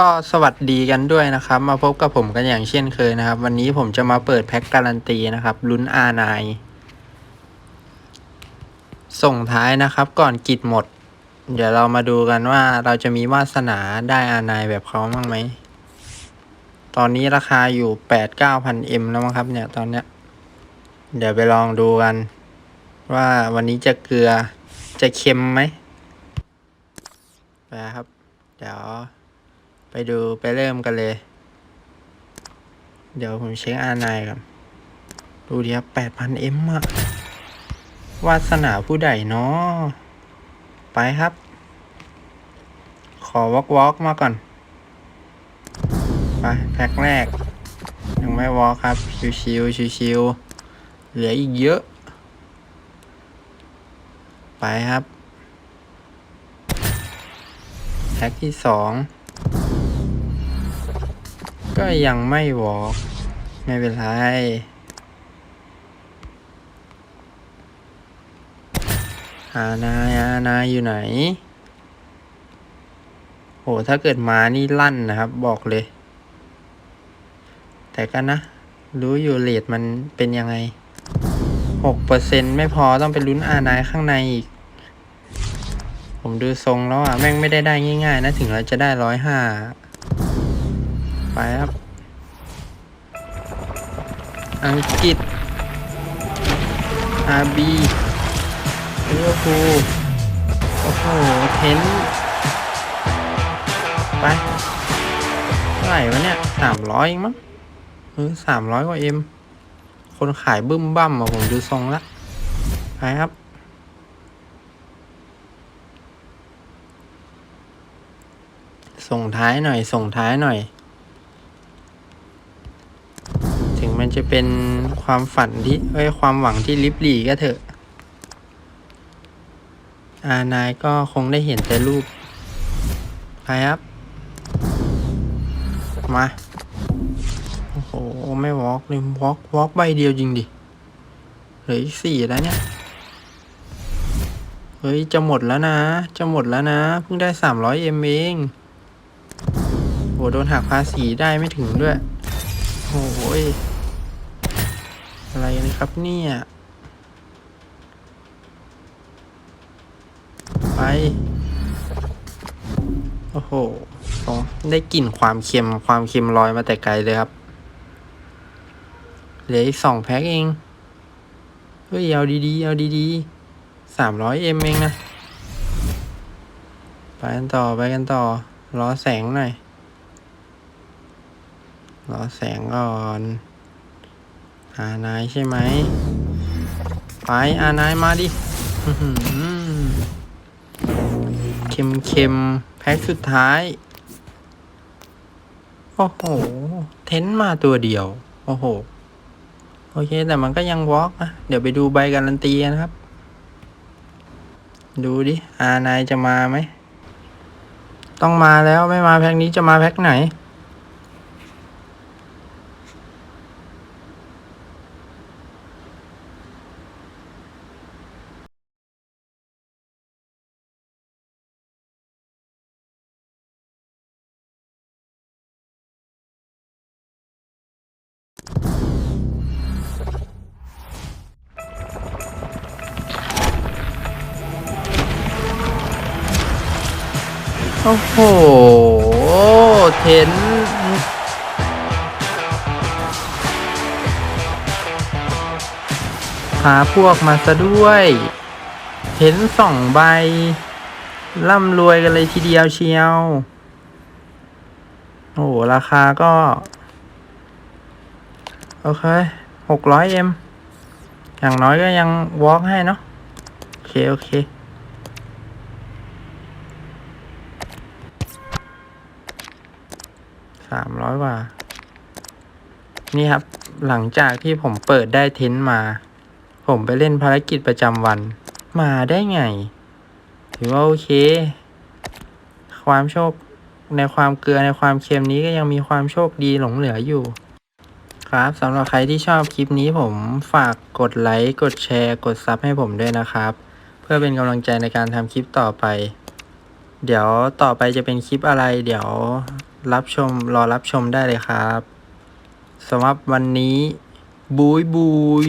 ก็สวัสดีกันด้วยนะครับ มาพบกับผมกันอย่างเช่นเคยนะครับ วันนี้ผมจะมาเปิดแพ็กการันตีนะครับลุ้น R9 ส่งท้ายนะครับก่อนกิจหมด เดี๋ยวเรามาดูกันว่าเราจะมีวาสนาได้ R9 แบบเขาบ้างไหม ตอนนี้ราคาอยู่แปดเก้าพันเอ็มแล้วมั้งครับเนี่ยตอนเนี้ย เดี๋ยวไปลองดูกัน ว่าวันนี้จะเกลือจะเค็มไหมไปครับ เดี๋ยว ไปดูไปเริ่มกันเลย เดี๋ยวผมเช็คอาไนก่อนดูดิครับแปดพันเอ็มอะวาสนาผู้ใดเนาะไปครับ ขอวอล์กวอล์กมาก่อน ไปแพ็คแรก ยังไม่วอล์กครับ ชิวๆชิวๆเหลืออีกเยอะ ไปครับแพ็คที่สอง ก็ยังไม่วอล์กไม่เป็นไรหานายหานายอยู่ไหน โห ถ้าเกิดมานี่ลั่นนะครับ บอกเลย แต่ก็นะ รู้อยู่เลทมันเป็นยังไงหกเปอร์เซ็นไม่พอต้องไปลุ้นอานายข้างในอีก ผมดูทรงแล้วอะ แม่งไม่ได้ได้ง่ายๆนะ ถึงเราจะได้ร้อยห้า ไปครับ อังกฤษอาบีเลือร์พูลโอ้โหเทนไปเท่าไหร่วะเนี่ยสามร้อยเองมั้งเออสามร้อยกว่าเอ็ม คนขายบึ้มบั้มอะผมดูทรงละไปครับส่งท้ายหน่อย ส่งท้ายหน่อย ถึงมัน จะเป็นความฝันที่เอ้ยความหวังที่ลิบหลีก็เถอะ อานายก็คงได้เห็นแต่รูปไปครับ มา โอ้โห ไม่วอล์กเลยวอล์กวอล์กใบเดียวจริงดิเหลืออีกสี่แล้วเนี่ย เฮ้ย จะหมดแล้วนะ จะหมดแล้วนะ เพิ่งได้สามร้อยเอ็มเองโหโดนหักภาษีได้ไม่ถึงด้วย โอ้ย อะไรกันครับเนี่ย ไป โอ้โหโอ้ได้กลิ่นความเค็มความเค็มลอยมาแต่ไกลเลยครับ เหลืออีกสองแพ็คเอง เฮ้ย เอาดีๆ เอาดีๆสามร้อยเอ็มเองนะ ไปกันต่อไปกันต่อ รอแสงหน่อย รอแสงก่อน อานายใช่ไหมไปอานายมาดิเค็มเค็มแพ็คสุดท้าย โอ้โห เทนมาตัวเดียว โอ้โห โอเค แต่มันก็ยังวอล์กนะเดี๋ยวไปดูใบการันตีนนะครับ ดูดิอานายจะมาไหม ต้องมาแล้วไม่มาแพ็คนี้จะมาแพ็คไหน โอ้โห เทนพาพวกมาซะด้วย เห็นสองใบ ร่ำรวยกันเลยทีเดียวเชียว โอ้โหราคาก็ โอเคหกร้อยเอ็มอย่างน้อยก็ยังวอล์กให้เนาะโอเค โอเคามร้อยว่า นี่ครับ หลังจากที่ผมเปิดได้เทนต์มา ผมไปเล่นภารกิจประจำวัน มาได้ไง ถือว่าโอเค ความโชคในความเกลือในความเค็มนี้ก็ยังมีความโชคดีหลงเหลืออยู่ ครับสำหรับใครที่ชอบคลิปนี้ผมฝากกดไลค์ กดแชร์ กดซับให้ผมด้วยนะครับ เพื่อเป็นกำลังใจในการทำคลิปต่อไป เดี๋ยวต่อไปจะเป็นคลิปอะไร เดี๋ยว รับชมรอรับชมได้เลยครับสำหรับวันนี้บุยบุย